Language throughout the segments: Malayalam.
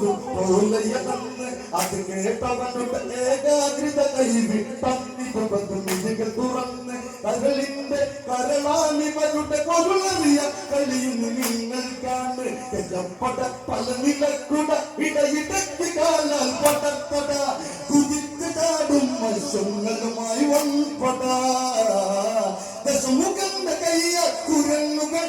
കൊടുക്കും തോലയതെന്ന് അത് കേട്ടവനുടെ ഏകാഗ്രത കൈവിട്ടന്നിപ്പതും മിഴികൾ തുറന്ന് കരളിന്റെ കരളാനിവരുടെ കൊരുളറിയ കളിയുന്നു നിങ്ങൾ കാണ് കെജപ്പട പല നിലക്കുട ഇടയിടയ്ക്ക് കാലാൽ പടപ്പട കുതിച്ച് ചാടും മത്സ്യങ്ങളുമായി വൻപട ദശമുഖന്റെ കയ്യ കുരങ്ങുകൾ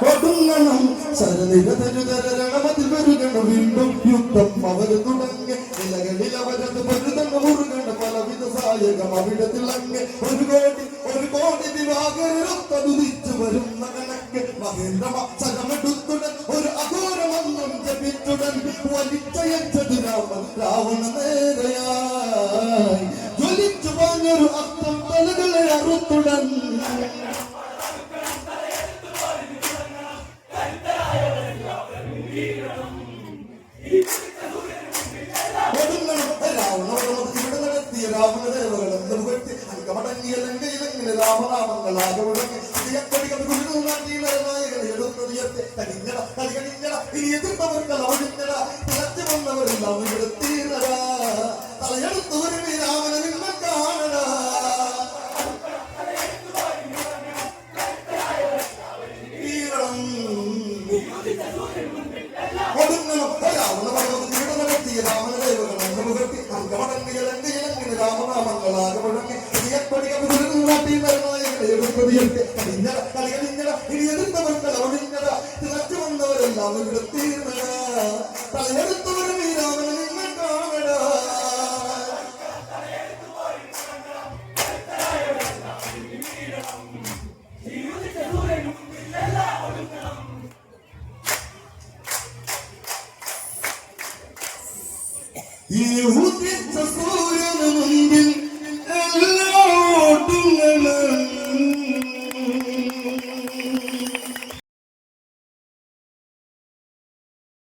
കൊടുങ്ങണം ശരനിരതരുതരണമതിൽ വരുകണം വീണ്ടും യുദ്ധം അവർ തുടങ്ങി. നിലകളിൽ അവരത് പരുതങ്ങ മുറുകണ്ട പലവിധ സായകം അവിടത്തിൽ അങ്ങ്. ഒരു കോടി ഒരു കോടി ദിവാകരൊത്തതുതിച്ചു വരുന്ന കണക്ക്. മഹേന്ദ്ര ചരമെടുത്തുടൻ ഒരു അഘോരമന്ത്രം ജപിച്ചുടൻ വലിച്ചയച്ചത് രാമൻ രാവണ നേരെയായി ജ്വലിച്ചു പറഞ്ഞൊരു അർത്ഥം തലകളെ അറുത്തുടൻ. രാമനാമങ്ങളാകെ മുടങ്ങി തീയക്കൊടികൾ കുരുന്നു നാട്ടിയിലെ നായകളെ മുഖത്തി അങ്കമടങ്ങിയ ലങ്കയിലെങ്ങനെ രാമനാമങ്ങളാകെ മുടങ്ങി തീയക്കൊടികൾ കുരുന്നു നാട്ടിയിലെ നായകളെ എടുത്തുയർത്തി തനിഞ്ഞട തലികണിഞ്ഞട ഇനി തിളച്ചു വരുമി രാമനെ നിങ്ങൾ കാണടാ. ഈ മുമ്പിൽ